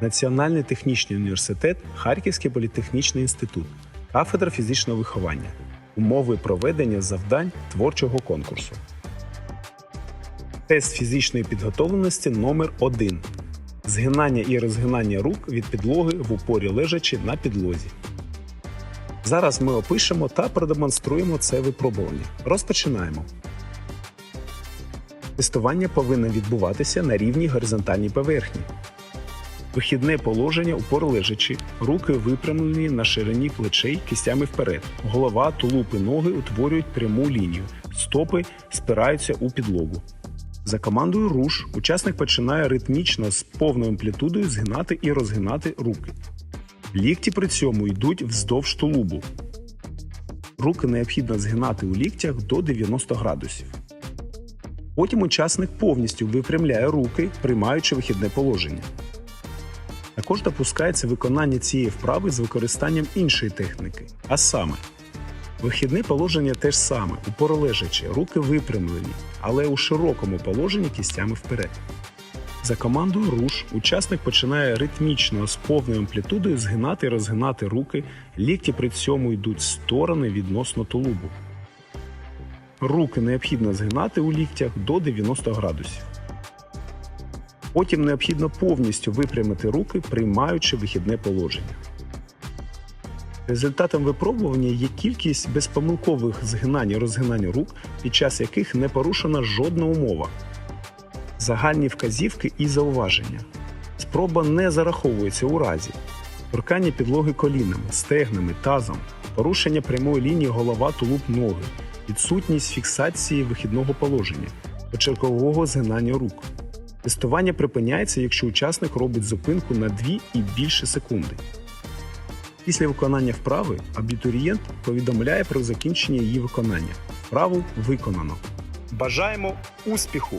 Національний технічний університет, Харківський політехнічний інститут, кафедра фізичного виховання, умови проведення завдань творчого конкурсу. Тест фізичної підготовленості номер 1 Згинання і розгинання рук від підлоги в упорі лежачи на підлозі. Зараз ми опишемо та продемонструємо це випробування. Розпочинаємо. Тестування повинно відбуватися на рівній горизонтальній поверхні. Вихідне положення упор лежачи, руки випрямлені на ширині плечей кистями вперед. Голова, тулуп і ноги утворюють пряму лінію. Стопи спираються у підлогу. За командою руш учасник починає ритмічно з повною амплітудою згинати і розгинати руки. Лікті при цьому йдуть вздовж тулубу. Руки необхідно згинати у ліктях до 90 градусів. Потім учасник повністю випрямляє руки, приймаючи вихідне положення. Також допускається виконання цієї вправи з використанням іншої техніки, а саме вихідне положення те ж саме, упоролежачи, руки випрямлені, але у широкому положенні кістями вперед. За командою руш учасник починає ритмічно з повною амплітудою згинати і розгинати руки, лікті при цьому йдуть сторони відносно тулубу. Руки необхідно згинати у ліктях до 90 градусів. Потім необхідно повністю випрямити руки, приймаючи вихідне положення. Результатом випробування є кількість безпомилкових згинань і розгинань рук, під час яких не порушена жодна умова. Загальні вказівки і зауваження. Спроба не зараховується у разі торкання підлоги колінами, стегнами, тазом, порушення прямої лінії голова тулуб ноги, відсутність фіксації вихідного положення, почеркового згинання рук. Тестування припиняється, якщо учасник робить зупинку на 2 і більше секунди. Після виконання вправи абітурієнт повідомляє про закінчення її виконання. Вправу виконано. Бажаємо успіху!